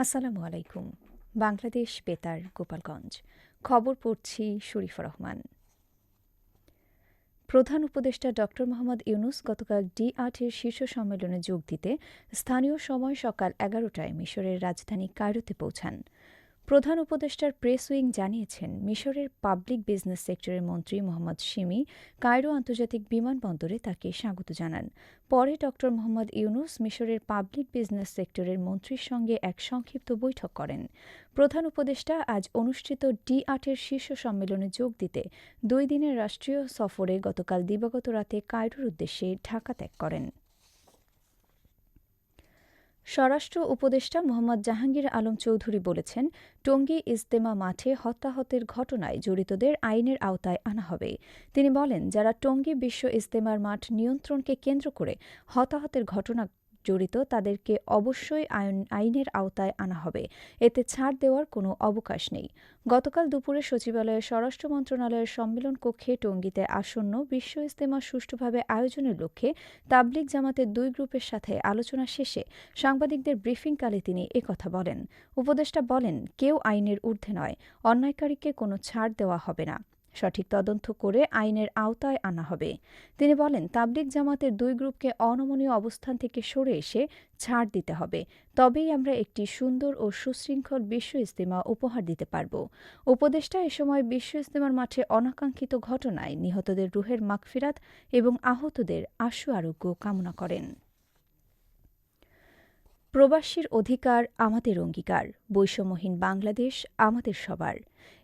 আসসালামু আলাইকুম। বাংলাদেশ বেতার, গোপালগঞ্জ। খবর পড়ছি শরীফা রহমান। প্রধান উপদেষ্টা ড. মোহাম্মদ ইউনুস গতকাল ডি আটের শীর্ষ সম্মেলনে যোগ দিতে স্থানীয় সময় সকাল এগারোটায় মিশরের রাজধানী কায়রোতে পৌঁছান। প্রধান উপদেষ্টার প্রেস উইং জানিয়েছেন, মিশরের পাবলিক বিজনেস সেক্টরের মন্ত্রী মোহাম্মদ শিমি কায়রো আন্তর্জাতিক বিমানবন্দরে তাকে স্বাগত জানান। পরে ড. মোহাম্মদ ইউনুস মিশরের পাবলিক বিজনেস সেক্টরের মন্ত্রীর সঙ্গে এক সংক্ষিপ্ত বৈঠক করেন। প্রধান উপদেষ্টা আজ অনুষ্ঠিত ডি আটের শীর্ষ সম্মেলনে যোগ দিতে দুই দিনের রাষ্ট্রীয় সফরে গতকাল দিবাগত রাতে কায়রোর উদ্দেশ্যে ঢাকা ত্যাগ করেন। স্বরাষ্ট্র উপদেষ্টা মোহাম্মদ জাহাঙ্গীর আলম চৌধুরী বলেছেন, টঙ্গী ইজতেমা মাঠে হত্যাহতের ঘটনায় জড়িতদের আইনের আওতায় আনা হবে। তিনি বলেন, যারা টঙ্গী বিশ্ব ইজতেমার মাঠ নিয়ন্ত্রণকে কেন্দ্র করে হতাহতের ঘটনা জড়িত তাদেরকে অবশ্যই আইনের আওতায় আনা হবে। এতে ছাড় দেওয়ার কোনো অবকাশ নেই। গতকাল দুপুরে সচিবালয়ের স্বরাষ্ট্র মন্ত্রণালয়ের সম্মেলন কক্ষে টঙ্গীতে আসন্ন বিশ্ব ইস্তেমা সুষ্ঠুভাবে আয়োজনের লক্ষ্যে তাবলিক জামাতের দুই গ্রুপের সাথে আলোচনা শেষে সাংবাদিকদের ব্রিফিংকালে তিনি একথা বলেন। উপদেষ্টা বলেন, কেউ আইনের ঊর্ধ্বে নয়, অন্যায়কারীকে কোনো ছাড় দেওয়া হবে না। সঠিক তদন্ত করে আইনের আওতায় আনা হবে। তিনি বলেন তাবলিক জামাতের দুই গ্রুপকে অনমনীয় অবস্থান থেকে সরে এসে ছাড় দিতে হবে। তবেই আমরা একটি সুন্দর ও সুশৃঙ্খল বিশ্ব ইস্তেমা উপহার দিতে পারব। উপদেষ্টা এ সময় বিশ্ব ইস্তেমার মাঠে অনাকাঙ্ক্ষিত ঘটনায় নিহতদের রুহের মাগফিরাত এবং আহতদের আশু আরোগ্য কামনা করেন। প্রবাসীর অধিকার আমাদের অঙ্গীকার, বৈষম্যহীন বাংলাদেশ আমাদের সবার।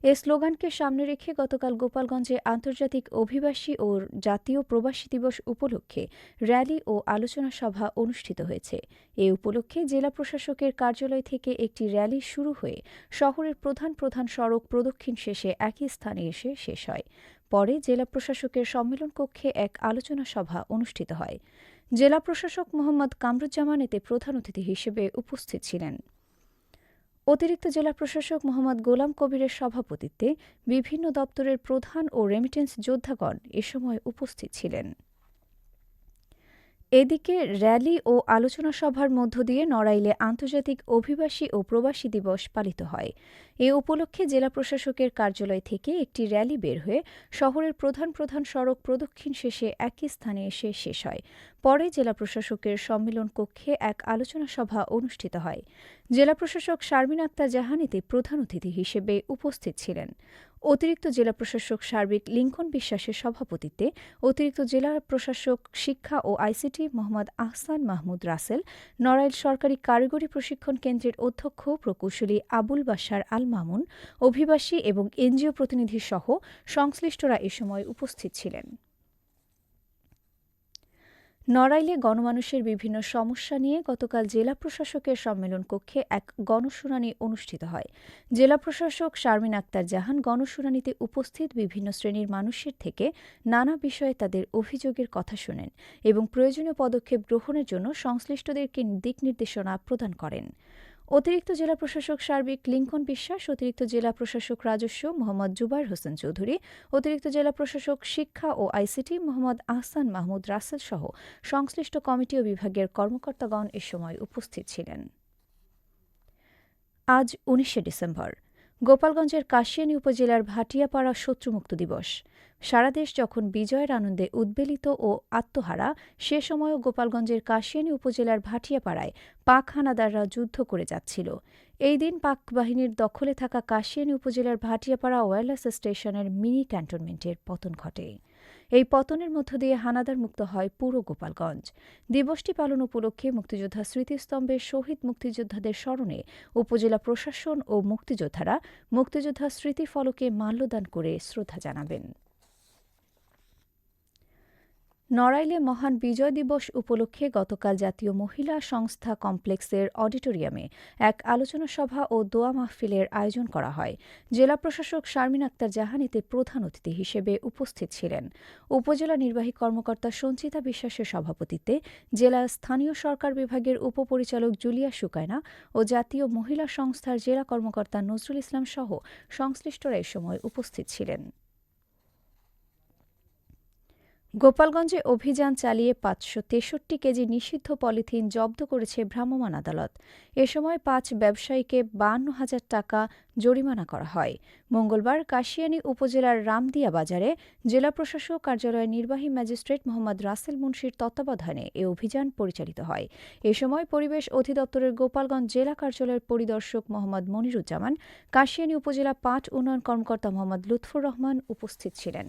এ স্লোগানকে সামনে রেখে গতকাল গোপালগঞ্জে আন্তর্জাতিক অভিবাসী ও জাতীয় প্রবাসী দিবস উপলক্ষে র্যালি ও আলোচনা সভা অনুষ্ঠিত হয়েছে। এ উপলক্ষে জেলা প্রশাসকের কার্যালয় থেকে একটি র্যালি শুরু হয়ে শহরের প্রধান প্রধান সড়ক প্রদক্ষিণ শেষে একই স্থানে এসে শেষ হয়। পরে জেলা প্রশাসকের সম্মেলন কক্ষে এক আলোচনা সভা অনুষ্ঠিত হয়। জেলা প্রশাসক মোহাম্মদ কামরুজ্জামান এতে প্রধান অতিথি হিসেবে উপস্থিত ছিলেন। অতিরিক্ত জেলা প্রশাসক মোহাম্মদ গোলাম কবিরের সভাপতিত্বে বিভিন্ন দপ্তরের প্রধান ও রেমিটেন্স যোদ্ধাগণ এ সময় উপস্থিত ছিলেন। এদিকে র্যালি ও আলোচনা সভার মধ্য দিয়ে নড়াইলে আন্তর্জাতিক অভিবাসী ও প্রবাসী দিবস পালিত হয়। এ উপলক্ষে জেলা প্রশাসকের কার্যালয় থেকে একটি র্যালি বের হয়ে শহরের প্রধান প্রধান সড়ক প্রদক্ষিণ শেষে একই স্থানে এসে শেষ হয়। পরে জেলা প্রশাসকের সম্মেলন কক্ষে এক আলোচনা সভা অনুষ্ঠিত হয়। জেলা প্রশাসক শারমিন আক্তার জাহানিতে প্রধান অতিথি হিসেবে উপস্থিত ছিলেন। অতিরিক্ত জেলা প্রশাসক সার্বিক লিঙ্কন বিশ্বাসের সভাপতিত্বে অতিরিক্ত জেলা প্রশাসক শিক্ষা ও আইসিটি মোহাম্মদ আহসান মাহমুদ রাসেল, নড়াইল সরকারি কারিগরি প্রশিক্ষণ কেন্দ্রের অধ্যক্ষ প্রকৌশলী আবুল বাসার আল মামুন, অভিবাসী এবং এনজিও প্রতিনিধি সহ সংশ্লিষ্টরা এ সময় উপস্থিত ছিলেন। নড়াইলে গণমানুষের বিভিন্ন সমস্যা নিয়ে গতকাল জেলা প্রশাসকের সম্মেলন কক্ষে এক গণশুনানি অনুষ্ঠিত হয়। জেলা প্রশাসক শারমিন আক্তার জাহান গণশুনানিতে উপস্থিত বিভিন্ন শ্রেণির মানুষের থেকে নানা বিষয়ে তাদের অভিযোগের কথা শোনেন এবং প্রয়োজনীয় পদক্ষেপ গ্রহণের জন্য সংশ্লিষ্টদেরকে দিক নির্দেশনা প্রদান করেন। অতিরিক্ত জেলা প্রশাসক সার্বিক লিঙ্কন বিশ্বাস, অতিরিক্ত জেলা প্রশাসক রাজস্ব মোহাম্মদ জুবার হোসেন চৌধুরী, অতিরিক্ত জেলা প্রশাসক শিক্ষা ও আইসিটি মোহাম্মদ আহসান মাহমুদ রাসেল সহ সংশ্লিষ্ট কমিটি ও বিভাগের কর্মকর্তাগণ এ সময় উপস্থিত ছিলেন। আজ উনিশে ডিসেম্বর। গোপালগঞ্জের কাশিয়ানী উপজেলার ভাটিয়াপাড়া শত্রুমুক্ত দিবস। সারাদেশ যখন বিজয়ের আনন্দে উদ্বেলিত ও আত্মহারা, সে সময়ও গোপালগঞ্জের কাশিয়ানী উপজেলার ভাটিয়াপাড়ায় পাক হানাদাররা যুদ্ধ করে যাচ্ছিল। এই দিন পাক বাহিনীর দখলে থাকা কাশিয়ানী উপজেলার ভাটিয়াপাড়া ওয়্যারলেস স্টেশনের মিনি ক্যান্টনমেন্টের পতন ঘটে। এই পতনের মধ্য দিয়ে হানাদার মুক্ত হয় পুরো গোপালগঞ্জ। দিবসটি পালন উপলক্ষে মুক্তিযোদ্ধা স্মৃতিস্তম্ভের শহীদ মুক্তিযোদ্ধাদের স্মরণে উপজেলা প্রশাসন ও মুক্তিযোদ্ধারা মুক্তিযোদ্ধা স্মৃতি ফলকে মাল্যদান করে শ্রদ্ধা জানাবেন। নড়াইলে মহান বিজয় দিবস উপলক্ষে গতকাল জাতীয় মহিলা সংস্থা কমপ্লেক্সের অডিটোরিয়ামে এক আলোচনা সভা ও দোয়া মাহফিলের আয়োজন করা হয়। জেলা প্রশাসক শারমিন আক্তার জাহানিতে প্রধান অতিথি হিসেবে উপস্থিত ছিলেন। উপজেলা নির্বাহী কর্মকর্তা সঞ্চিতা বিশ্বাসের সভাপতিত্বে জেলা স্থানীয় সরকার বিভাগের উপপরিচালক জুলিয়া সুকায়না ও জাতীয় মহিলা সংস্থার জেলা কর্মকর্তা নজরুল ইসলাম সহ সংশ্লিষ্টরা এ সময় উপস্থিত ছিলেন। গোপালগঞ্জে অভিযান চালিয়ে পাঁচশো তেষট্টি কেজি নিষিদ্ধ পলিথিন জব্দ করেছে ভ্রাম্যমাণ আদালত। এ সময় পাঁচ ব্যবসায়ীকে বান্ন হাজার টাকা জরিমানা করা হয়। মঙ্গলবার কাশিয়ানী উপজেলার রামদিয়া বাজারে জেলা প্রশাসক কার্যালয়ের নির্বাহী ম্যাজিস্ট্রেট মোহাম্মদ রাসেল মুন্সির তত্ত্বাবধানে এ অভিযান পরিচালিত হয়। এ সময় পরিবেশ অধিদপ্তরের গোপালগঞ্জ জেলা কার্যালয়ের পরিদর্শক মোহাম্মদ মনিরুজ্জামান, কাশিয়ানী উপজেলা পাট উন্নয়ন কর্মকর্তা মোহাম্মদ লুৎফুর রহমান উপস্থিত ছিলেন।